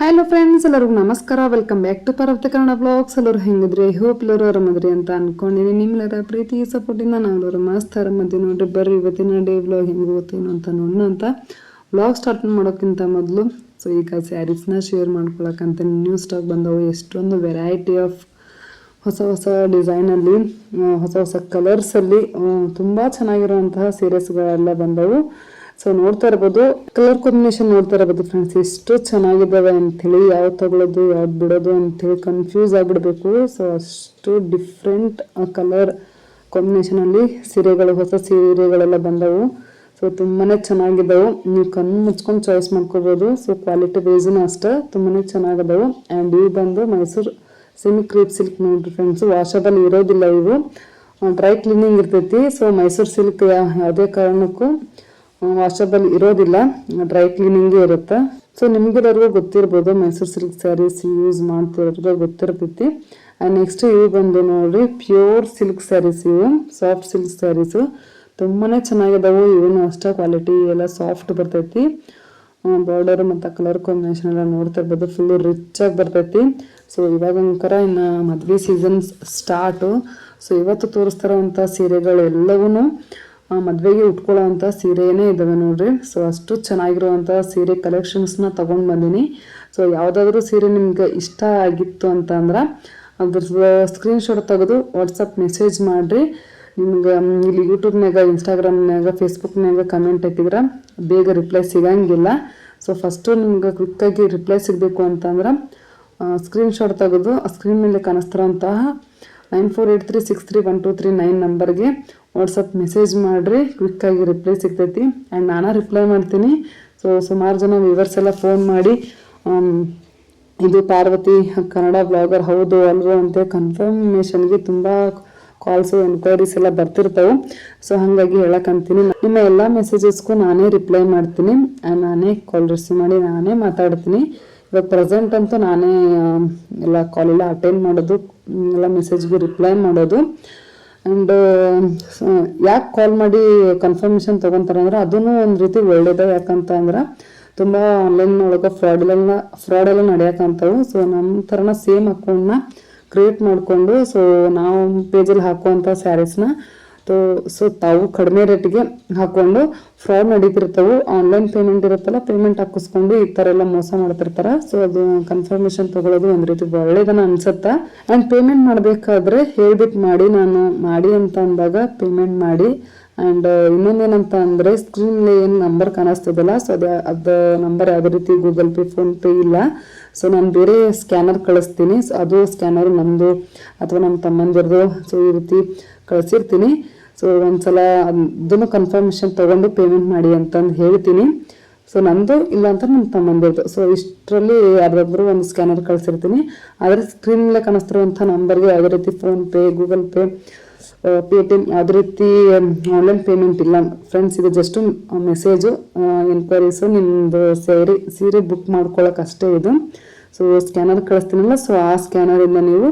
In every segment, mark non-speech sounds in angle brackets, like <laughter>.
Hello friends ಎಲ್ಲರಿಗೂ ನಮಸ್ಕಾರ. Welcome back to ಪರ್ವತ ಕನ್ನಡ ಬ್ಲಾಗ್ಸ್ ಎಲ್ಲರೂ ಹೆಂಗಿದ್ರಿ? ಹೋಪ್ ಎಲ್ಲರೂ ಆರಾಮದ್ರಿ ಅಂತ ಅನ್ಕೊಂಡಿನಿ. ನಿಮ್ಮೆಲ್ಲರ ಪ್ರೀತಿ ಸಪೋರ್ಟಿಂದ ನಾವೆಲ್ಲರೂ ಮಸ್ತ್ ಆರಾಮದ್ವಿ ನೋಡಿರಿ. ಬರ್ರಿ ಇವತ್ತಿನ ಡೇ ಬ್ಲಾಗ್ ಹೆಂಗೆ ಗೊತ್ತೇನು ಅಂತ ನೋಡೋಣ ಅಂತ. ವ್ಲಾಗ್ ಸ್ಟಾರ್ಟ್ ಮಾಡೋಕ್ಕಿಂತ ಮೊದಲು ಸೊ ಈಗ ಸ್ಯಾರೀಸ್ನ ಶೇರ್ ಮಾಡ್ಕೊಳಕ್ಕಂತ ನ್ಯೂ ಸ್ಟಾಕ್ ಬಂದವು. ಎಷ್ಟೊಂದು ವೆರೈಟಿ ಆಫ್ ಹೊಸ ಹೊಸ ಡಿಸೈನಲ್ಲಿ ಹೊಸ ಹೊಸ ಕಲರ್ಸಲ್ಲಿ ತುಂಬ ಚೆನ್ನಾಗಿರುವಂತಹ ಸೀರೆಸ್ಗಳೆಲ್ಲ ಬಂದವು. ಸೊ ನೋಡ್ತಾ ಇರ್ಬೋದು ಕಲರ್ ಕಾಂಬಿನೇಷನ್ ನೋಡ್ತಾ ಇರ್ಬೋದು ಫ್ರೆಂಡ್ಸ್ ಎಷ್ಟು ಚೆನ್ನಾಗಿದ್ದಾವೆ ಅಂಥೇಳಿ ಯಾವ್ದು ತಗೊಳ್ಳೋದು ಯಾವ್ದು ಬಿಡೋದು ಅಂಥೇಳಿ ಕನ್ಫ್ಯೂಸ್ ಆಗಿಬಿಡಬೇಕು. ಸೊ ಅಷ್ಟು ಡಿಫ್ರೆಂಟ್ ಕಲರ್ ಕಾಂಬಿನೇಷನಲ್ಲಿ ಸೀರೆಗಳು, ಹೊಸ ಸೀರೆಗಳೆಲ್ಲ ಬಂದವು. ಸೊ ತುಂಬಾನೇ ಚೆನ್ನಾಗಿದ್ದಾವೆ. ನೀವು ಕಣ್ಣು ಮುಚ್ಕೊಂಡು ಚಾಯ್ಸ್ ಮಾಡ್ಕೋಬೋದು. ಸೊ ಕ್ವಾಲಿಟಿ ವೈಸ್ನು ಅಷ್ಟೇ, ತುಂಬಾನೇ ಚೆನ್ನಾಗಿದ್ದಾವೆ ಆ್ಯಂಡ್ ಇವು ಬಂದು ಮೈಸೂರು ಸೆಮಿ ಕ್ರೀಪ್ ಸಿಲ್ಕ್ ನೋಡ್ರಿ ಫ್ರೆಂಡ್ಸ್ ವಾಶಬಲ್ ಇರೋದಿಲ್ಲ ಇವು. ಡ್ರೈ ಕ್ಲೀನಿಂಗ್ ಇರ್ತೈತಿ. ಸೊ ಮೈಸೂರು ಸಿಲ್ಕ್ ಯಾವುದೇ ಕಾರಣಕ್ಕೂ ವಾಷಬಲ್ ಇರೋದಿಲ್ಲ ಡ್ರೈ ಕ್ಲೀನಿಂಗೇ ಇರುತ್ತೆ. ಸೊ ನಿಮ್ಗೆಲ್ಲರಿಗೂ ಗೊತ್ತಿರ್ಬೋದು ಮೈಸೂರು ಸಿಲ್ಕ್ ಸ್ಯಾರೀಸ್ ಯೂಸ್ ಮಾಡ್ತಿರೋರ್ಗೆ ಗೊತ್ತಿರ್ತೈತಿ ನೆಕ್ಸ್ಟ್ ಇವು ಬಂದು ನೋಡ್ರಿ ಪ್ಯೂರ್ ಸಿಲ್ಕ್ ಸ್ಯಾರೀಸ್ ಇವು ಸಾಫ್ಟ್ ಸಿಲ್ಕ್ ಸ್ಯಾರೀಸು ತುಂಬಾ ಚೆನ್ನಾಗಿದಾವು, ಇವನು ಅಷ್ಟೇ ಕ್ವಾಲಿಟಿ ಎಲ್ಲ ಸಾಫ್ಟ್ ಬರ್ತೈತಿ. ಬಾರ್ಡರ್ ಮತ್ತು ಕಲರ್ ಕಾಂಬಿನೇಷನ್ ಎಲ್ಲ ನೋಡ್ತಾ ಇರ್ಬೋದು ಫುಲ್ಲು ರಿಚ್ ಆಗಿ ಬರ್ತೈತಿ. ಸೊ ಇವಾಗಂಕರ ಇನ್ನು ಮದುವೆ ಸೀಸನ್ ಸ್ಟಾರ್ಟು ಸೊ ಇವತ್ತು ತೋರಿಸ್ತಾರಂಥ ಸೀರೆಗಳು ಎಲ್ಲವೂ ಮದುವೆಗೆ ಉಟ್ಕೊಳ್ಳೋವಂಥ ಸೀರೆಯೇ ಇದ್ದಾವೆ ನೋಡ್ರಿ. ಸೊ ಅಷ್ಟು ಚೆನ್ನಾಗಿರುವಂಥ ಸೀರೆ ಕಲೆಕ್ಷನ್ಸ್ನ ತೊಗೊಂಡು ಬಂದೀನಿ. ಸೊ ಯಾವುದಾದ್ರೂ ಸೀರೆ ನಿಮ್ಗೆ ಇಷ್ಟ ಆಗಿತ್ತು ಅಂತಂದ್ರೆ ಅದ್ರ ಸ್ಕ್ರೀನ್ಶಾಟ್ ತೆಗೆದು ವಾಟ್ಸಪ್ ಮೆಸೇಜ್ ಮಾಡಿರಿ. ನಿಮ್ಗೆ ಇಲ್ಲಿ ಯೂಟ್ಯೂಬ್ನಾಗ ಇನ್ಸ್ಟಾಗ್ರಾಮ್ನಾಗ ಫೇಸ್ಬುಕ್ನಾಗ ಕಮೆಂಟ್ ಹಾಕಿದ್ರೆ ಬೇಗ ರಿಪ್ಲೈ ಸಿಗಂಗಿಲ್ಲ. ಸೊ ಫಸ್ಟು ನಿಮ್ಗೆ ಕ್ವಿಕ್ಕಾಗಿ ರಿಪ್ಲೈ ಸಿಗಬೇಕು ಅಂತಂದ್ರೆ ಸ್ಕ್ರೀನ್ಶಾಟ್ ತೆಗೆದು ಸ್ಕ್ರೀನ್ ಮೇಲೆ ಕಾಣಿಸ್ತಿರೋಂತಹ nine four eight three six three one two three nine ನಂಬರ್ಗೆ ವಾಟ್ಸಪ್ ಮೆಸೇಜ್ ಮಾಡಿರಿ ಕ್ವಿಕ್ಕಾಗಿ ರಿಪ್ಲೈ ಸಿಗ್ತೈತಿ. ಆ್ಯಂಡ್ ನಾನು ರಿಪ್ಲೈ ಮಾಡ್ತೀನಿ. ಸೊ ಸುಮಾರು ಜನ ವ್ಯೂವರ್ಸ್ ಎಲ್ಲ ಫೋನ್ ಮಾಡಿ ಇದು ಪಾರ್ವತಿ ಕನ್ನಡ ಬ್ಲಾಗರ್ ಹೌದು ಅಲ್ವೋ ಅಂತ ಕನ್ಫರ್ಮೇಷನ್ಗೆ ತುಂಬ ಕಾಲ್ಸು ಎನ್ಕ್ವೈರೀಸ್ ಎಲ್ಲ ಬರ್ತಿರ್ತಾವೆ. ಸೊ ಹಾಗಾಗಿ ಹೇಳಕ್ಕಂತೀನಿ ನಿಮ್ಮ ಎಲ್ಲ ಮೆಸೇಜಸ್ಗೂ ನಾನೇ ರಿಪ್ಲೈ ಮಾಡ್ತೀನಿ. ಆ್ಯಂಡ್ ನಾನೇ ಕಾಲ್ ರಿಸೀವ್ ಮಾಡಿ ನಾನೇ ಮಾತಾಡ್ತೀನಿ. ಇವಾಗ ಪ್ರೆಸೆಂಟ್ ಅಂತೂ ನಾನೇ ಆ, ಎಲ್ಲ ಕಾಲೆಲ್ಲ ಅಟೆಂಡ್ ಮಾಡೋದು ಎಲ್ಲ ಮೆಸೇಜ್ಗೆ ರಿಪ್ಲೈ ಮಾಡೋದು. ಆ್ಯಂಡ್ ಯಾಕೆ ಕಾಲ್ ಮಾಡಿ ಕನ್ಫರ್ಮೇಷನ್ ತೊಗೊತಾರೆ ಅಂದ್ರೆ ಅದೂ ಒಂದು ರೀತಿ ಒಳ್ಳೇದೇ ಯಾಕಂತ ಅಂದ್ರೆ ತುಂಬ ಆನ್ಲೈನ್ ಒಳಗೆ ಫ್ರಾಡ್ ಫ್ರಾಡೆಲ್ಲ ಫ್ರಾಡ್ ಎಲ್ಲ ನಡೆಯಕ್ಕಂತವು ಸೊ ನಮ್ಮ ಥರನ ಸೇಮ್ ಅಕೌಂಟ್ನ ಕ್ರಿಯೇಟ್ ಮಾಡಿಕೊಂಡು ಸೊ ನಾವು ಪೇಜಲ್ಲಿ ಹಾಕುವಂಥ ಸ್ಯಾರೀಸ್ನ ತೋ ಸೊ ತಾವು ಕಡಿಮೆ ರೇಟಿಗೆ ಹಾಕೊಂಡು ಫ್ರಾಡ್ ನಡೀತಿರ್ತಾವೆ ಆನ್ಲೈನ್ ಪೇಮೆಂಟ್ ಇರುತ್ತಲ್ಲ ಪೇಮೆಂಟ್ ಹಾಕಿಸ್ಕೊಂಡು ಈ ಥರ ಎಲ್ಲ ಮೋಸ ಮಾಡ್ತಿರ್ತಾರೆ? ಸೊ ಅದು ಕನ್ಫರ್ಮೇಷನ್ ತಗೊಳ್ಳೋದು ಒಂದು ರೀತಿ ಒಳ್ಳೇದನ್ನ ಅನ್ಸುತ್ತೆ? ಆ್ಯಂಡ್ ಪೇಮೆಂಟ್ ಮಾಡಬೇಕಾದ್ರೆ ಹೇಳ್ಬಿಟ್ಟು ಮಾಡಿ, ನಾನು ಮಾಡಿ ಅಂತ ಅಂದಾಗ ಪೇಮೆಂಟ್ ಮಾಡಿ. ಆ್ಯಂಡ್ ಇನ್ನೊಂದೇನಂತ ಅಂದರೆ ಸ್ಕ್ರೀನಲ್ಲಿ ಏನು ನಂಬರ್ ಕಾಣಿಸ್ತದಲ್ಲ. ಸೊ ಅದು ಅದು ನಂಬರ್ ಯಾವುದೇ ರೀತಿ ಗೂಗಲ್ ಪೇ ಫೋನ್ ಪೇ ಇಲ್ಲ. ಸೊ ನಾನು ಬೇರೆ ಸ್ಕ್ಯಾನರ್ ಕಳಿಸ್ತೀನಿ. ಅದು ಸ್ಕ್ಯಾನರ್ ನಮ್ಮದು ಅಥವಾ ನಮ್ಮ ತಮ್ಮಂದಿರದು. ಸೊ ಈ ರೀತಿ ಕಳಿಸಿರ್ತೀನಿ. ಸೊ ಒಂದ್ಸಲ ಅದನ್ನು ಕನ್ಫರ್ಮೇಷನ್ ತೊಗೊಂಡು ಪೇಮೆಂಟ್ ಮಾಡಿ ಅಂತಂದು ಹೇಳ್ತೀನಿ. ಸೊ ನಂದು ಇಲ್ಲ ಅಂತ ನಮ್ಮ ತಮ್ಮಂದಿರ್ದು. ಸೊ ಇಷ್ಟರಲ್ಲಿ ಯಾರ್ದಾದ್ರು ಒಂದು ಸ್ಕ್ಯಾನರ್ ಕಳಿಸಿರ್ತೀನಿ. ಆದರೆ ಸ್ಕ್ರೀನ್ ಮೇಲೆ ಕಾಣಿಸ್ತಿರುವಂಥ ನಂಬರ್ಗೆ ಯಾವುದೇ ರೀತಿ PhonePe Google Pay pay T ಯಾವುದೇ ರೀತಿ ಆನ್ಲೈನ್ ಪೇಮೆಂಟ್ ಇಲ್ಲ. ಫ್ರೆಂಡ್ಸ್ ಇದು ಜಸ್ಟ್ ಮೆಸೇಜು ಎನ್ಕ್ವೈರೀಸು ನಿಮ್ಮದು ಸೇರಿ, ಸೀರೆ ಬುಕ್ ಮಾಡ್ಕೊಳ್ಳೋಕೆ ಅಷ್ಟೇ ಇದು. ಸೊ ಸ್ಕ್ಯಾನರ್ ಕಳಿಸ್ತೀನಲ್ಲ ಸೊ ಆ ಸ್ಕ್ಯಾನರಿಂದ ನೀವು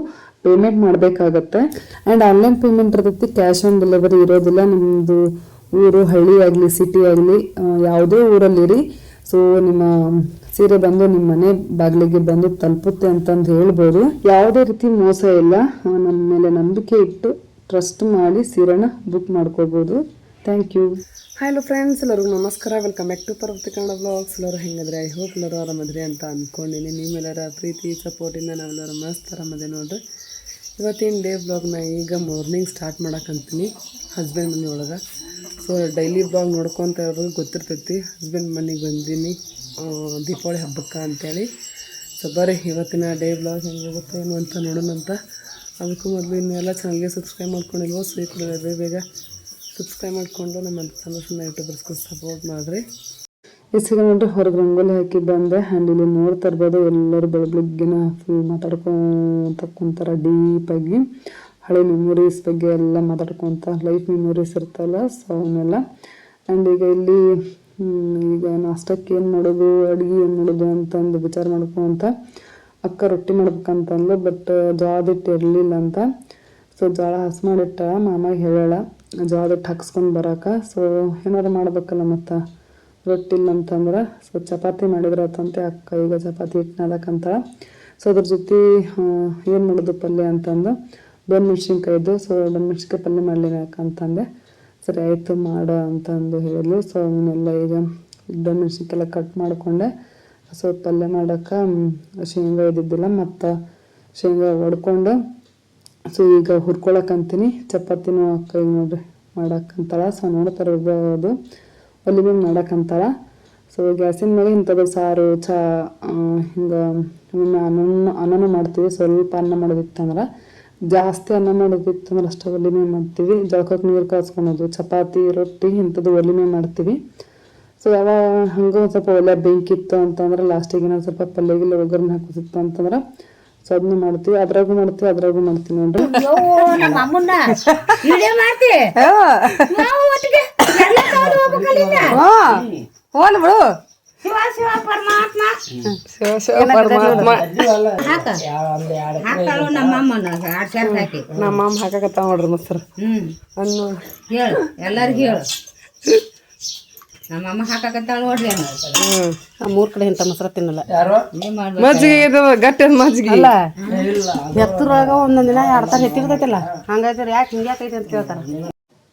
ಪೇಮೆಂಟ್ ಮಾಡಬೇಕಾಗತ್ತೆ. ಆ್ಯಂಡ್ ಆನ್ಲೈನ್ ಪೇಮೆಂಟ್ ಇರ್ತೈತಿ ಕ್ಯಾಶ್ ಆನ್ ಡೆಲಿವರಿ ಇರೋದಿಲ್ಲ. ನಿಮ್ಮದು ಊರು, ಹಳ್ಳಿ ಆಗಲಿ ಸಿಟಿ ಆಗಲಿ ಯಾವುದೇ ಊರಲ್ಲಿರಿ ಸೊ ನಿಮ್ಮ ಸೀರೆ ಬಂದು ನಿಮ್ಮ ಮನೆ ಬಾಗಿಲಿಗೆ ಬಂದು ತಲುಪುತ್ತೆ ಅಂತಂದು ಹೇಳ್ಬೋದು. ಯಾವುದೇ ರೀತಿ ಮೋಸ ಇಲ್ಲ. ನಮ್ಮ ಮೇಲೆ ನಂಬಿಕೆ ಇಟ್ಟು ಟ್ರಸ್ಟ್ ಮಾಡಿ ಸೀರೆನ ಬುಕ್ ಮಾಡ್ಕೋಬೋದು. ಥ್ಯಾಂಕ್ ಯು ಹಲೋ ಫ್ರೆಂಡ್ಸ್ ಎಲ್ಲರಿಗೂ ನಮಸ್ಕಾರ. Welcome back to Parvati Kannada blogs ಎಲ್ಲರೂ ಹೆಂಗದ್ರೆ? ಐ ಹೋಪ್ ಎಲ್ಲರೂ ಆರಾಮದ್ರಿ ಅಂತ ಅಂದ್ಕೊಂಡಿನಿ ನೀವೆಲ್ಲರ ಪ್ರೀತಿ ಸಪೋರ್ಟಿಂದ ನಾವೆಲ್ಲರೂ ಮಸ್ತ್ ಆರಾಮದೆ ನೋಡ್ರಿ. ಇವತ್ತಿನ ಡೇ ಬ್ಲಾಗ್ನ ಈಗ ಮಾರ್ನಿಂಗ್ ಸ್ಟಾರ್ಟ್ ಮಾಡೋಕ್ಕಂತೀನಿ ಹಸ್ಬೆಂಡ್ ಮನೆ ಒಳಗೆ. ಸೊ ಡೈಲಿ ಬ್ಲಾಗ್ ನೋಡ್ಕೊತ ಇರೋದು ಗೊತ್ತಿರ್ತೈತಿ. ಹಸ್ಬೆಂಡ್ ಮನೆಗೆ ಬಂದೀನಿ ದೀಪಾವಳಿ ಹಬ್ಬಕ್ಕೆ ಅಂತೇಳಿ. ಸೊ ಬರ್ರಿ, ಇವತ್ತಿನ ಡೇ ಬ್ಲಾಗ್ ಹೆಂಗೆ ಏನು ಅಂತ ನೋಡೋಣ ಅಂತ ಅದಕ್ಕೂ ಮೊದಲು ಇನ್ನೆಲ್ಲ ಚಾನಲ್ಗೆ ಸಬ್ಸ್ಕ್ರೈಬ್ ಮಾಡ್ಕೊಂಡಿಲ್ವೋ ಸೊ ಈ ಕೂಡ ಬೇಗ. ಬೇಗ ಸಬ್ಸ್ಕ್ರೈಬ್ ಮಾಡಿಕೊಂಡು ನಮ್ಮ ಸಣ್ಣ ಯೂಟ್ಯೂಬರ್ಸ್ಗೂ ಸಪೋರ್ಟ್ ಮಾಡಿರಿ. ಇಸಿಗೆ ನೋಡ್ರಿ, ಹೊರಗೆ ರಂಗೋಲಿ ಹಾಕಿ ಬಂದೆ. ಆ್ಯಂಡ್ ಇಲ್ಲಿ ನೋಡ್ತಾ ಇರ್ಬೋದು ಎಲ್ಲರೂ ಬೆಳಗ್ಗೆನ ಫುಲ್ ಮಾತಾಡ್ಕೊತ ಕುಂತಾರ ಡೀಪಾಗಿ ಹಳೆ ಮೆಮೊರೀಸ್ ಬಗ್ಗೆ ಎಲ್ಲ ಮಾತಾಡ್ಕೊತ ಲೈಫ್ ಮೆಮೊರೀಸ್ ಇರ್ತಲ್ಲ ಸೊ ಅವನ್ನೆಲ್ಲ. ಆ್ಯಂಡ್ ಈಗ ಇಲ್ಲಿ ಈಗ ನಾಷ್ಟಕ್ಕೆ ಏನು ಮಾಡೋದು, ಅಡುಗೆ ಏನು ಮಾಡೋದು ಅಂತಂದು ವಿಚಾರ ಮಾಡ್ಕೊಂತ ಅಕ್ಕ ರೊಟ್ಟಿ ಮಾಡ್ಬೇಕಂತಂದು ಬಟ್ ಜೋಳದ ಹಿಟ್ಟು ಇರಲಿಲ್ಲ ಅಂತ. ಸೊ ಜೋಳ ಹಸ್ ಮಾಡಿಟ್ಟ, ಮಾಮ ಹೇಳ ಜೋಳದ ಹಿಟ್ಟು ಹಾಕ್ಸ್ಕೊಂಡು ಬರಾಕ. ಸೊ ಏನಾದ್ರು ಮಾಡ್ಬೇಕಲ್ಲ ಮತ್ತು, ರೊಟ್ಟಿ ಇಲ್ಲ ಅಂತಂದ್ರೆ ಸೊ ಚಪಾತಿ ಮಾಡಿದ್ರೆ ಆತಂತೆ ಅಕ್ಕ ಈಗ ಚಪಾತಿ ಹಿಟ್ಟು ನಾದಕ್ಕಂತಾಳ ಸೊ ಅದ್ರ ಜೊತೆ ಏನು ಮಾಡೋದು ಪಲ್ಯ ಅಂತಂದು ಬೆನ್ ಮೆಣಸಿನ್ಕಾಯಿದ್ದು ಸೊ ಬೆನ್ ಮೆಣಸಿನ್ಕಾಯಿ ಪಲ್ಯ ಮಾಡಲಿ ಯಾಕಂತಂದೆ ಸರಿ, ಆಯಿತು ಮಾಡು ಅಂತಂದು ಹೇಳಿದ್ಲು. ಸೊ ಅವನ್ನೆಲ್ಲ ಈಗ ಬೆನ್ ಮೆಣಸಿನ್ಕಾಯೆಲ್ಲ ಕಟ್ ಮಾಡಿಕೊಂಡೆ. ಸೊ ಪಲ್ಯ ಮಾಡೋಕೆ ಶೇಂಗಾ ಇದ್ದಿದ್ದಿಲ್ಲ, ಮತ್ತು ಶೇಂಗಾ ಹೊಡ್ಕೊಂಡು ಸೊ ಈಗ ಹುರ್ಕೊಳಕಂತೀನಿ ಚಪಾತಿನೂ ಹಾಕಿ ನೋಡ್ರಿ ಮಾಡಕ್ಕಂತಾಳ ಸೊ ನೋಡ್ತಾರೆ ಅದು. ಒಲಿ ಮೇಲೆ ಮಾಡಕ್ಕಂತಳ ಸೊ ಗ್ಯಾಸಿನ ಮೇಲೆ ಇಂಥದ್ದು ಸಾರು, ಚಾ ಹಿಂಗೆ ಒಮ್ಮೆ ಅನ್ನ ಅನ್ನನೂ ಮಾಡ್ತೀವಿ. ಸ್ವಲ್ಪ ಅನ್ನ ಮಾಡೋದಿತ್ತಂದ್ರೆ, ಜಾಸ್ತಿ ಅನ್ನ ಮಾಡೋದಿತ್ತಂದ್ರೆ ಅಷ್ಟೇ ಒಲಿ ಮಾಡ್ತೀವಿ. ಜಳಕಕ್ಕೆ ನೀರು ಕಾಸ್ಕೊಳೋದು, ಚಪಾತಿ, ರೊಟ್ಟಿ ಇಂಥದ್ದು ಒಲಿ ಮೇಲೆ ಮಾಡ್ತೀವಿ. ಸೊ ಯಾವ ಹಂಗೆ ಒಂದು ಸ್ವಲ್ಪ ಒಲೆ ಬೇಕಿತ್ತು ಅಂತಂದ್ರೆ ಲಾಸ್ಟಿಗೆ ಏನಾದ್ರು ಸ್ವಲ್ಪ ಪಲ್ಯ ಗಿಲ್ಲೆ ಒಗ್ಗರಣೆ ಹಾಕಿಸಿತ್ತು ಅಂತಂದ್ರೆ ಸೊ ಅದನ್ನ ಮಾಡ್ತೀವಿ. ಅದ್ರಾಗೂ ಮಾಡ್ತೀವಿ ಅದ್ರಾಗೂ ಮಾಡ್ತೀವಿ ನೋಡ್ರಿ. ನಮ್ಮ ಹೋಲ್ ಬಿಡು. ಶಿವ ಶಿವ ಪರಮಾತ್ಮ. ಶಿವ ಶಿವ ಪರಮಾತ್ಮ. ಹಾಕ. ಹಾಕಳು ನಮ್ಮ ಅಮ್ಮನ. ಆಡ್ ಸೇರ್ಸ್ ಹಾಕಿ. ನಮ್ಮ ಮಾಮ ಹಾಕಕತ್ತಾವ ನೋಡ್ರಿ ಮೊಸರು ಹ್ಮ್. ಅದ್ ನೋಡಿ ಹೇಳು ಎಲ್ಲರಿಗೂ ಹೇಳು. ನಮ್ಮ ಅಮ್ಮ ಹಾಕಕತ್ತಾಳ ನೋಡ್ರಿ ಹ್ಮ್ ಆ ಮೂರ್ ಕಡೆ ಇಂಥ ಮೊಸರು ತಿನ್ನಲ್ಲ. ಮಜ್ಜಿಗೆ ಇದು ಗಟ್ಟಿ ಮಜ್ಜಿಗೆ. ಅಲ್ಲ ಎತ್ತರಾಗ ಒಂದೊಂದ್ ದಿನ ಎರಡು ತರ ಎತ್ತಿರ್ತೈತಲ್ಲ ಹಂಗಾಯ್ತಾರೆ ಯಾಕೆ ಹಿಂಗೆ ಯಾಕೈತಿ ಅಂತ ಕೇಳ್ತಾರ.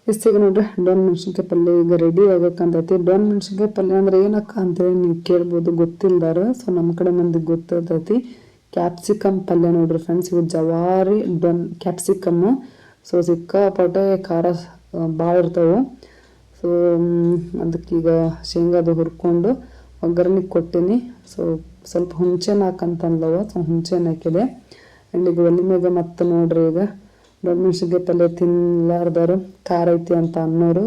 ಇಷ್ಟಿಗೆ ನೋಡ್ರಿ ಡೊನ್ ಮೆಣಸಿನ್ಕಾಯಿ ಪಲ್ಯ ಈಗ ರೆಡಿ ಆಗಕ್ಕಂತೈತಿ ಡೊನ್ ಮೆಣಸಿನ್ಕಾಯಿ ಪಲ್ಯ ಅಂದ್ರೆ ಏನಕ್ಕ ಅಂತೇಳಿ ನೀವು ಕೇಳ್ಬೋದು ಗೊತ್ತಿಲ್ದಾರ. ಸೊ ನಮ್ಮ ಕಡೆ ಮಂದಿಗೆ ಗೊತ್ತಿರ್ತೈತಿ ಕ್ಯಾಪ್ಸಿಕಮ್ ಪಲ್ಯ ನೋಡ್ರಿ ಫ್ರೆಂಡ್ಸ್ ಇವು ಜವಾರಿ ಡೊನ್ ಕ್ಯಾಪ್ಸಿಕಮ್ ಸೊ ಸಿಕ್ಕಾಪಟ್ಟೆ ಖಾರ ಭಾಳ ಇರ್ತಾವೆ. ಸೊ ಅದಕ್ಕೀಗ ಶೇಂಗಾದು ಹುರ್ಕೊಂಡು ಒಗ್ಗರಣೆ ಕೊಟ್ಟಿನಿ. ಸೊ ಸ್ವಲ್ಪ ಹುಂಚೆನ ಹಾಕಂತಂದವ ಸೊ ಹುಂಚೆನ ಹಾಕಿದೆ ಆ್ಯಂಡ್ ಈಗ ಒಲಿ ಮ್ಯಾಗ ಮತ್ತೆ ನೋಡ್ರಿ ಈಗ. ದೊಡ್ಡ ಮೆಣಸಿನ್ಕಾಯಿ ಪಲ್ಯ ತಿನ್ನಲಾರ್ದವ್ರು ಖಾರ ಐತಿ ಅಂತ ಅನ್ನೋರು.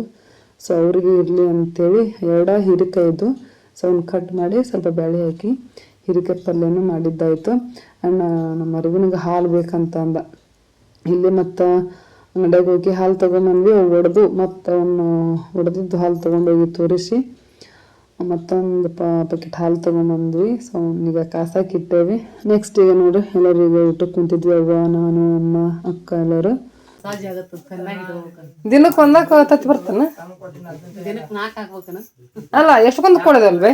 ಸೊ ಅವ್ರಿಗೆ ಇರಲಿ ಅಂತೇಳಿ ಎರಡ ಹಿರಿಕಾಯ್ದು ಸೊ ಅವ್ನು ಕಟ್ ಮಾಡಿ ಸ್ವಲ್ಪ ಬೇಳೆ ಹಾಕಿ ಹಿರಿಕಾಯಿ ಪಲ್ಯನೂ ಮಾಡಿದ್ದಾಯ್ತು. ಆ್ಯಂಡ್ ನಮ್ಮ ಅರಿವಿನಿಗೆ ಹಾಲು ಬೇಕಂತ ಅಂದ. ಇಲ್ಲಿ ಮತ್ತು ಅಂಗಡಿಯಾಗ ಹೋಗಿ ಹಾಲು ತೊಗೊಂಬಂದ್ವಿ, ಅವು ಒಡೆದು ಮತ್ತು ಅವನು ಒಡೆದಿದ್ದು ಹಾಲು ತೊಗೊಂಡೋಗಿ ತೋರಿಸಿ. ಮತ್ತೊಂದು ಪ್ಯಾಕೆಟ್ ಹಾಲು ತೊಗೊಂಬಂದ್ವಿ. ಸೊ ಈಗ ಕಾಸಾಕಿ ಇಟ್ಟೇವಿ. ನೆಕ್ಸ್ಟ್ ಈಗ ನೋಡ್ರಿ ಎಲ್ಲರೂ ಈಗ ಊಟಕ್ಕೆ ಕುಂತಿದ್ವಿ, ಅವ್ವ, ನಾನು, ಅಮ್ಮ, ಅಕ್ಕ ಎಲ್ಲರೂ. ದಿನಕ್ಕೆ ಒಂದಕ್ಕೆ ತತ್ತಿ ಬರ್ತಾನ? ಅಲ್ಲ ಎಷ್ಟೊಂದು ಕೊಡೋದಲ್ವೇ?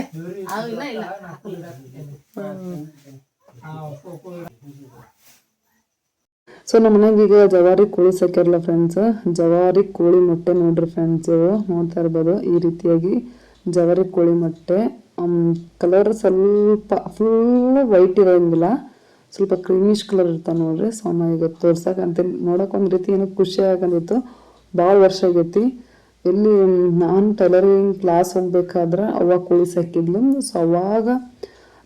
ಸೊ ನಮ್ಮ ಮನೆಗೆ ಈಗ ಜವಾರಿ ಕೋಳಿ ಸಾಕಿರಲ್ಲ ಫ್ರೆಂಡ್ಸ್ ಜವಾರಿ ಕೋಳಿ ಮೊಟ್ಟೆ ನೋಡ್ರಿ ಫ್ರೆಂಡ್ಸ್ ನೋಡ್ತಾ ಇರ್ಬೋದು, ಈ ರೀತಿಯಾಗಿ ಜವಾರಿ ಕೋಳಿ ಮೊಟ್ಟೆ. ಕಲರ್ ಸ್ವಲ್ಪ ಫುಲ್ ವೈಟ್ ಇರೋಂಗಿಲ್ಲ. ಸ್ವಲ್ಪ ಕ್ರೀಮಿಶ್ ಕಲರ್ ಇರ್ತಾವೆ ನೋಡ್ರಿ. ಸೊ ಈಗ ತೋರ್ಸಕ್ಕಂತ ನೋಡೋಕೆ ಒಂದು ರೀತಿ ಏನೋ ಖುಷಿ ಆಗಂದಿತ್ತು. ಭಾಳ ವರ್ಷ ಆಗೈತಿ. ಇಲ್ಲಿ, ನಾನು ಟೈಲರಿಂಗ್ ಕ್ಲಾಸ್ ಹೋಗ್ಬೇಕಾದ್ರೆ ಅವಾಗ ಕೋಳಿ ಸಾಕಿದ್ಲು. ಸೊ ಅವಾಗ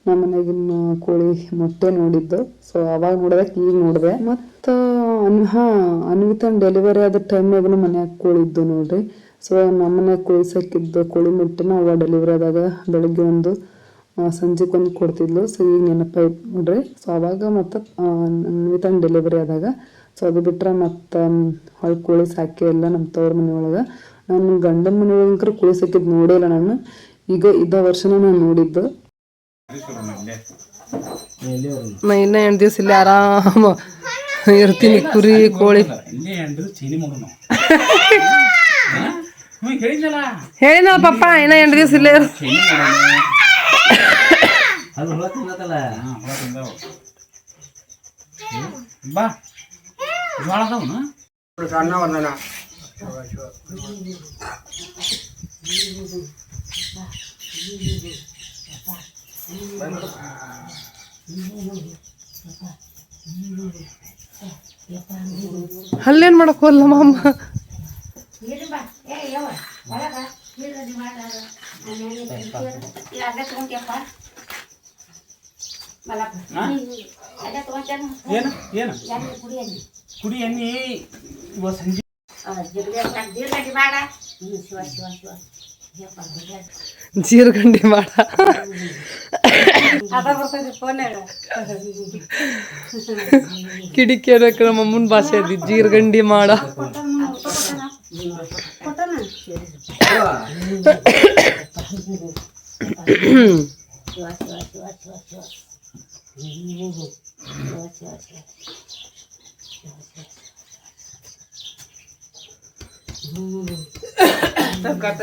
ನಮ್ಮ ಮನೆಗಿನ ಕೋಳಿ ಮೊಟ್ಟೆ ನೋಡಿದ್ದು. ಸೊ ಅವಾಗ ನೋಡಿದಾಗ ಈಗ ನೋಡಿದೆ. ಮತ್ತು ಅನ್ ಹಾಂ ಅನ್ವಿತನ್ ಡೆಲಿವರಿ ಆದ ಟೈಮ್ನಾಗೂ ಮನ್ಯಾಗ ಕೋಳಿ ಇದ್ದು ನೋಡ್ರಿ. ಸೊ ನಮ್ಮ ಮನ್ಯಾಗ ಕೋಳಿ ಸಾಕಿದ್ದು ಕೋಳಿ ಮೊಟ್ಟೆನ ಅವ ಡೆಲಿವರಿ ಆದಾಗ ಬೆಳಗ್ಗೆ ಒಂದು ಸಂಜೆಗೆ ಒಂದು ಕೊಡ್ತಿದ್ಲು. ಸೊ ಈಗ ನೆನಪಾಯ್ತು ನೋಡ್ರಿ. ಸೊ ಅವಾಗ ಮತ್ತು ಅನ್ವಿತನ್ ಡೆಲಿವರಿ ಆದಾಗ ಸೊ ಅದು ಬಿಟ್ರೆ ಮತ್ತು ಹೊಳ ಕೋಳಿ ಸಾಕಿ ಎಲ್ಲ ನಮ್ಮ ತವ್ರ ಮನೆಯೊಳಗೆ. ನಾನು ಗಂಡನ ಮನೆಯೊಳಗಂಕರ ಕೋಳಿ ಸಾಕಿದ್ದು ನೋಡೇ ಇಲ್ಲ ನಾನು. ಈಗ ಇದ್ದ ವರ್ಷನ ನಾನು ನೋಡಿದ್ದು. ಇನ್ನ ಎಂಟು ದಿವಸ ಇಲ್ಲಿ ಆರಾಮ ಇರ್ತೀನಿ ಕುರಿ ಕೋಳಿ ಇಲ್ಲೇ ಎಂಟು ಚೀನಿ ಮಾಡೋಣ ಹ್ಞೂ ಹೇಳಿದ್ನಲ್ಲ ಹೇಳಿನ ಪಪ್ಪ ಇನ್ನ ಎಂಟು ದಿವಸ ಇಲ್ಲೇ ಇರು. ಅಲ್ಲೇನ್ ಮಾಡಕ್ ಹೋಲ್ಲ ಮಾಮ? ಕುಡಿ ಎಣ್ಣಿ. ಸಂಜೆ. ಜೀರ್ಗಂಡಿ ಮಾಡ. ಕಿಡಿಕಿ ಅದಕ್ಕೆ ನಮ್ಮ ಅಮ್ಮನ ಭಾಷೆ ಅದು ಜೀರ್ಗಂಡಿ ಮಾಡ ಕಟ್ಟ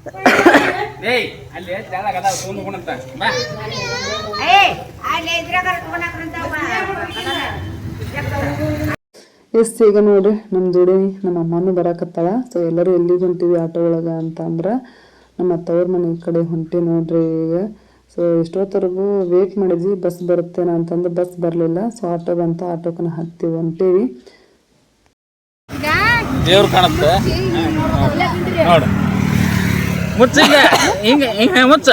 <coughs> ಎಸ್ ಈಗ ನೋಡ್ರಿ ನಮ್ಮ ಜೋಡಿ ನಮ್ಮ ಅಮ್ಮನೂ ಬರಾಕತ್ತಾಳ. ಸೊ ಎಲ್ಲರೂ ಎಲ್ಲಿಗೆ ಹೊಂಟಿವಿ ಆಟೋ ಒಳಗೆ ಅಂತ ಅಂದ್ರೆ ನಮ್ಮ ತವ್ರ ಮನೆ ಕಡೆ ಹೊಂಟಿ ನೋಡ್ರಿ ಈಗ. ಸೊ ಎಷ್ಟೊತ್ತವರೆಗೂ ವೇಟ್ ಮಾಡಿದ್ವಿ ಬಸ್ ಬರುತ್ತೇನ ಅಂತಂದ್ರೆ ಬಸ್ ಬರಲಿಲ್ಲ. ಸೊ ಆಟೋ ಬಂತ ಆಟೋಕನ ಹತ್ತಿ ಹೊಂಟೀವಿ. ದೇವ್ರು ಕಾಣುತ್ತೆ. ನೋಡು. ಮುಚ್ಚ ಹಿಂಗ. ಹಿಂಗ ಮುಚ್ಚ.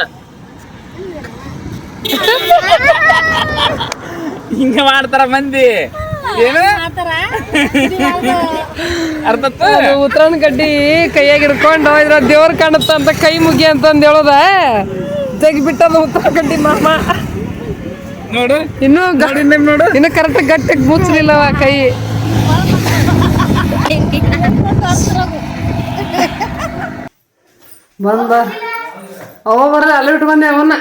ಹಿಂಗ ಮಾಡ್ತಾರ ಮಂದಿ. ಏನು? ಅರ್ಥ ಉತ್ತರನ್ ಗಡ್ಡಿ ಕೈಯಾಗ ಹಿಡ್ಕೊಂಡು ಇದ್ರ ದೇವ್ರ ಕಾಣುತ್ತ ಅಂತ ಕೈ ಮುಗಿ ಅಂತಂದ್ ಹೇಳೋದ. ತೆಗಿ ಬಿಟ್ಟದ ಉತ್ತರ ಗಡ್ಡಿ ಮಾಮ. ನೋಡು. ಇನ್ನು ನೋಡು ಇನ್ನು ಕರೆಕ್ಟ್ ಗಟ್ಟಿಗೆ ಮುಚ್ಚಲಿಲ್ಲವ ಕೈ. ಬಂದ. ಅವ ಬರ್ರಿ ಅಲ್ಲಿ ಬಿಟ್ಟು ಬಂದೆ ಅವನ್ನ.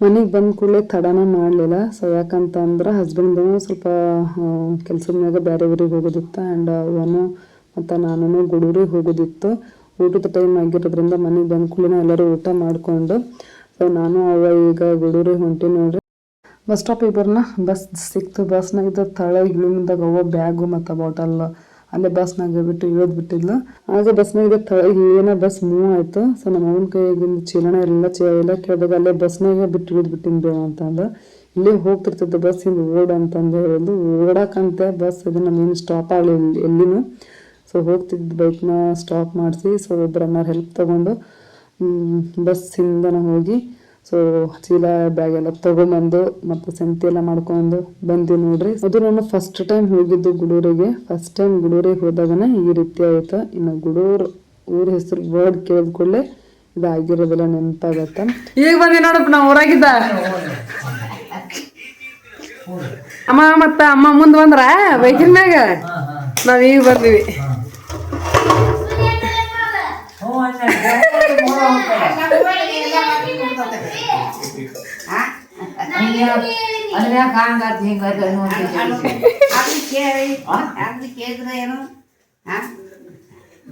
ಮನೆಗೆ ಬಂದ ಕೂಡಲೇ ತಡನ ಮಾಡಲಿಲ್ಲ. ಸೊ ಯಾಕಂತಂದ್ರೆ ಹಸ್ಬೆಂಡು ಸ್ವಲ್ಪ ಕೆಲ್ಸದ ಮ್ಯಾಗ ಬೇರೆ ಊರಿಗೆ ಹೋಗೋದಿತ್ತು ಆ್ಯಂಡ್ ಅವನು ಮತ್ತು ನಾನು ಗುಡೂರಿಗೆ ಹೋಗೋದಿತ್ತು. ಊಟದ ಟೈಮ್ ಆಗಿರೋದ್ರಿಂದ ಮನೆಗೆ ಬಂದ ಕೂಡಲೇ ಎಲ್ಲರೂ ಊಟ ಮಾಡಿಕೊಂಡು ಸೊ ನಾನು ಅವ ಈಗ ಗುಡೂರಿಗೆ ಹೊಂಟಿ ನೋಡ್ರಿ. ಬಸ್ ಸ್ಟಾಪ್ ಇಬ್ಬರನ್ನ ಬಸ್ ಸಿಕ್ತು. ಬಸ್ನಾಗ ಇದ್ದ ತಳ ಇಳಿಮಿಂದಾಗ ಅವ ಬ್ಯಾಗು ಮತ್ತು ಬಾಟಲ್ ಅಲ್ಲೇ ಬಸ್ನಾಗ ಬಿಟ್ಟು ಇಳಿದು ಬಿಟ್ಟಿದ್ಲು. ಆಗ ಬಸ್ನಾಗ ತಳಗೆ ಏನೋ ಬಸ್ ಮೂವ್ ಆಯಿತು. ಸೊ ನಮ್ಮ ಅವನ ಕೈಗಿಂದ ಚೀಲನ ಎಲ್ಲ ಎಲ್ಲ ಕೇಳಿದಾಗ ಅಲ್ಲೇ ಬಸ್ನಾಗ ಬಿಟ್ಟು ಇಳಿದು ಬಿಟ್ಟಿನಿ ಬೇಡ ಅಂತಂದು. ಇಲ್ಲಿ ಹೋಗ್ತಿರ್ತದ ಬಸ್ ಇಂದ ಓಡ್ ಅಂತಂದು ಹೇಳಿದ್ದು ಓಡಾಕಂತೆ ಬಸ್ ಇದು ನಮ್ಗೇನು ಸ್ಟಾಪ್ ಆಗಲಿ ಎಲ್ಲಿನೂ. ಸೊ ಹೋಗ್ತಿದ್ದ ಬೈಕ್ನ ಸ್ಟಾಪ್ ಮಾಡಿಸಿ. ಸೊ ಒಬ್ಬರು ಅನ್ನಾರು ಹೆಲ್ಪ್ ತೊಗೊಂಡು ಬಸ್ಸಿಂದನ ಹೋಗಿ ಸೊ ಚೀಲ ಬ್ಯಾಗ್ ಎಲ್ಲ ತೊಗೊಂಬಂದು ಮತ್ತು ಸಂತಿ ಎಲ್ಲ ಮಾಡ್ಕೊಂಡು ಬಂದ್ವಿ ನೋಡ್ರಿ ಅದು ನಾನು ಫಸ್ಟ್ ಟೈಮ್ ಹೋಗಿದ್ದು ಗುಡೂರಿಗೆ ಫಸ್ಟ್ ಟೈಮ್ ಗುಡೂರಿಗೆ ಹೋದಾಗನೇ ಈ ರೀತಿ ಆಯ್ತು ಇನ್ನು ಗುಡೂರು ಊರ ಹೆಸರು ವರ್ಡ್ ಕೇಳಿದ ಕೂಡಲೇ ಇದಾಗಿರೋದೆಲ್ಲ ನೆನಪಾಗತ್ತೆ ಈಗ ಬಂದಿ ನೋಡಪ್ಪ ನಾವು ಊರಾಗಿದ್ದ ಅಮ್ಮ ಮತ್ತ ಅಮ್ಮ ಮುಂದ್ ಬಂದ್ರ ಬೈಕಿನ ಮ್ಯಾಗ ನಾವ್ ಈಗ ಬರ್ತೀವಿ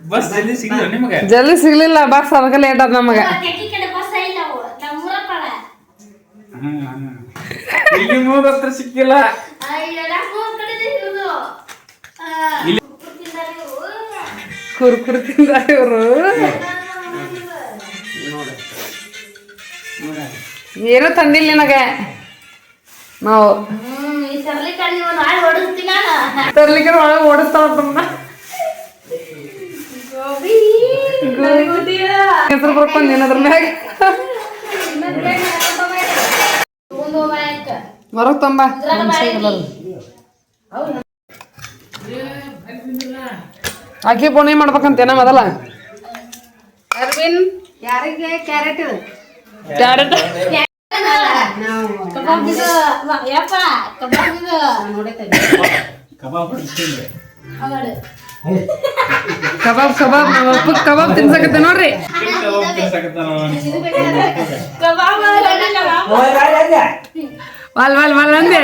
ಬಸ್ ಜಲ್ದಿ ಸಿಗ್ಲಿಲ್ಲ ನಿಮಗೆ ಜಲ್ದಿ ಸಿಗ್ಲಿಲ್ಲ ಬಸ್ ಅದಕ್ಕೆ ಲೇಟ್ ಆದ ನಮಗ. ಇಲ್ಲ ಮೂರ್ ಹತ್ರ ಸಿಕ್ಕಿಲ್ಲ ಕುರ್ಕುರಿ ತಿಂದ ಇವ್ರು. ಏನೂ ತಂದಿಲ್ಲ ನಿನಗೆ? ನಾವು ತರ್ಲಿಕ್ಕೆ ಒಳಗೆ ಹೆಸರು ಬರ್ಕೊಂಡು ಏನಾದ್ರ ಮ್ಯಾಗ? ಹೊರಗ್ ತಂಬ. ಫೋನ್ ಏನ್ ಮಾಡ್ಬೇಕಂತೇನ ಮೊದಲ? ಅರವಿಂದ್ ಯಾರಿಗೆ ಕ್ಯಾರೆಟ್ ಇದು? ಕಬಾಬ್ ಇದು ಕಬಾಬ್ ಹೊಡಿಸ್ತೀನಿ ಅವಳು ಕಬಾಬ್ ಕಬಾಬ್ ನಮ್ಮ ಅಪ್ಪ ಕಬಾಬ್ ತಿನ್ಸಕತ್ತೆ ನೋಡ್ರಿ ಕಬಾಬ್ ತಿನ್ಸಕತ್ತಾನ ಕಬಾಬ್ ಕಬಾಬ್ ವಾಲ್ ವಾಲ್ ವಾಲ್ ಅಂದೆ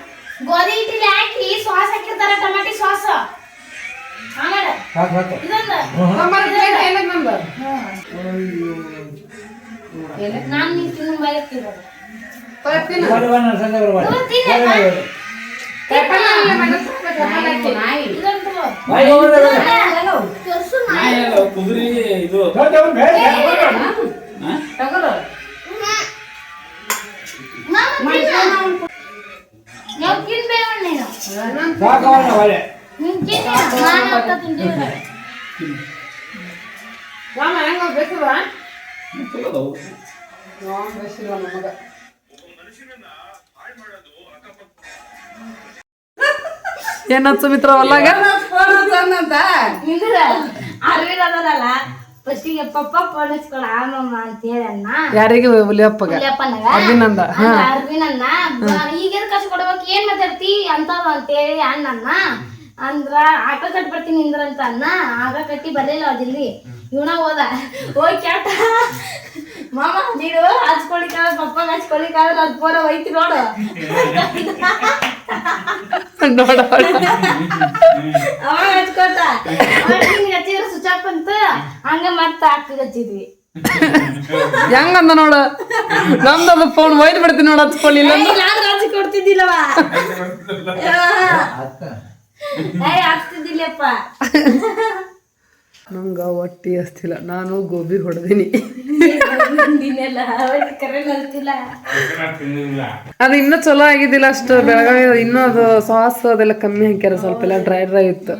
ಗೋಧಿ ಹಿಟ್ಟಿನ ಹಾಕಿ ಸಾಸ್ ಹಾಕಿರ್ತಾರ ಟಮಾಟಿ ಸಾಸ್ ಆಮೇಲೆ ಇದೊಂದು ಏನಕ್ಕೆ ನಂದು ನಾನು ನೀವು ತಿನ್ನು ಬಾಯ್ ಕುದುರೆ ಇದು ನಾವು ಏನ ಸುಮಿತ್ರ ಹೊಲ್ಲಾಗ ಅದರಲ್ಲ. ಫಸ್ಟಿಗೆ ಪಪ್ಪ ಫೋನ್ ಹಚ್ಕೊಳ ಆಮಮ್ಮ ಅಂತ ಹೇಳಣ್ಣ ಯಾರಿಗೆ ಹುಲಿಯಪ್ಪಗ ಹುಲಿಯಪ್ಪನಗ ಅಭಿನಂದ ಅರವಿಂದಣ್ಣ ಈಗ ಕಷ್ಟ ಕೊಡ್ಬೇಕು ಏನ್ ಮಾತಾಡ್ತಿ ಅಂತವ್ ಅಂತೇಳಿ ಅಣ್ಣನ್ನ. ಅಂದ್ರ ಆಟ ಕಟ್ಬಿಡ್ತೀನಿ ನಿಂದ್ರ ಅಂತ ಅಣ್ಣ. ಆಗ ಕಟ್ಟಿ ಬರ್ಲಿಲ್ಲ ಅದಿಲ್ಲಿ ಇವನ ಹೋದ. ಹೋಗಿ ಕ್ಯಾಟ ಮಾಮ ನೀಡು ಹಚ್ಕೊಳಿಕ್ಕಾಗ ಪಪ್ಪ ಹಚ್ಕೊಳಿಕ್ಕಾಗ ಅದ್ ಪೂರ ಹೋಯ್ತು ನೋಡು. ನೋಡ ಅವಾಗ ಹಚ್ಕೊತ ಹಿಂಗ್ ಹಚ್ಚಿದ್ರೆ ಸ್ವಿಚ್ ಆಫ್ ಅಂತ ಹಂಗ ಮತ್ತ ಹಚ್ಚಿದ್ವಿ ಹೆಂಗಂದ ನೋಡ ನಮ್ದು ಫೋನ್ ಒಯ್ದು ಬಿಡ್ತೀನಿ ನೋಡ ಹಚ್ಕೊಳ್ಳಿಲ್ಲ ಇಲ್ಲಾಂದ್ರೆ ಹಚ್ಚಿ ಕೊಡ್ತಿದ್ದಿಲ್ಲವ? <laughs> ಏ ಆಗ್ತಿದ್ದಿಲ್ಲಪ್ಪ ನಂಗ ಹೊಟ್ಟಿ ಹಸ್ತಿಲ್ಲ ನಾನು ಗೋಬಿ ಹೊಡೆದೀನಿ. ದಿನೆಲ್ಲ ಕರೆ ಬರ್ತಿಲ್ಲ ತಿನ್ನಿಲ್ಲ. ಅದು ಇನ್ನೂ ಚಲೋ ಆಗಿದ್ದಿಲ್ಲ ಅಷ್ಟು ಬೆಳಗಾವಿ ಇನ್ನೂ ಅದು ಸಾಸ್ ಅದೆಲ್ಲ ಕಮ್ಮಿ ಹಾಕ್ಯಾರ ಸ್ವಲ್ಪ ಎಲ್ಲ ಡ್ರೈ ಡ್ರೈ ಇತ್ತು.